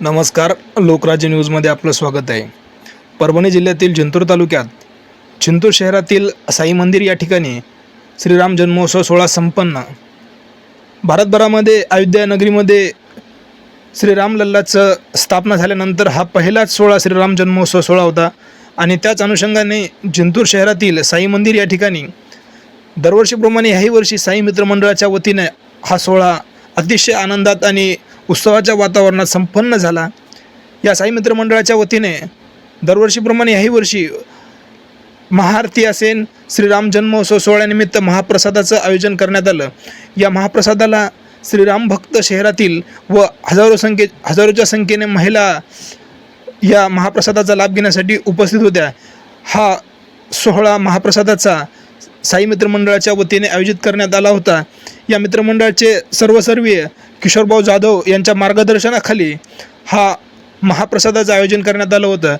नमस्कार लोकराज्य न्यूजमध्ये आपलं स्वागत आहे. परभणी जिल्ह्यातील जिंतूर तालुक्यात जिंतूर शहरातील साई मंदिर या ठिकाणी श्रीराम जन्मोत्सव सोहळा संपन्न. भारतभरामध्ये अयोध्या नगरीमध्ये श्रीराम लल्लाचं स्थापना झाल्यानंतर हा पहिलाच सोहळा श्रीराम जन्मोत्सव सोहळा होता. आणि त्याच अनुषंगाने जिंतूर शहरातील साई मंदिर या ठिकाणी दरवर्षीप्रमाणे ह्याही वर्षी साई मित्रमंडळाच्या वतीने हा सोहळा अतिशय आनंदात आणि उत्सवाच्या वातावरणात संपन्न झाला. या साई मित्र मंडळाच्या वतीने दरवर्षीप्रमाणे याही वर्षी महाआरती असेल श्रीराम जन्मोत्सव सोहळ्यानिमित्त महाप्रसादाचं आयोजन करण्यात आलं. या महाप्रसादाला श्रीराम भक्त शहरातील व हजारो संख्ये हजारोच्या संख्येने महिला या महाप्रसादाचा लाभ घेण्यासाठी उपस्थित होत्या. हा सोहळा महाप्रसादाचा साई मित्रमंडळाच्या वतीने आयोजित करण्यात आला होता. या मित्रमंडळाचे सर्वसर्वीय किशोरभाऊ जाधव यांच्या मार्गदर्शनाखाली हा महाप्रसादाचं आयोजन करण्यात आलं होतं.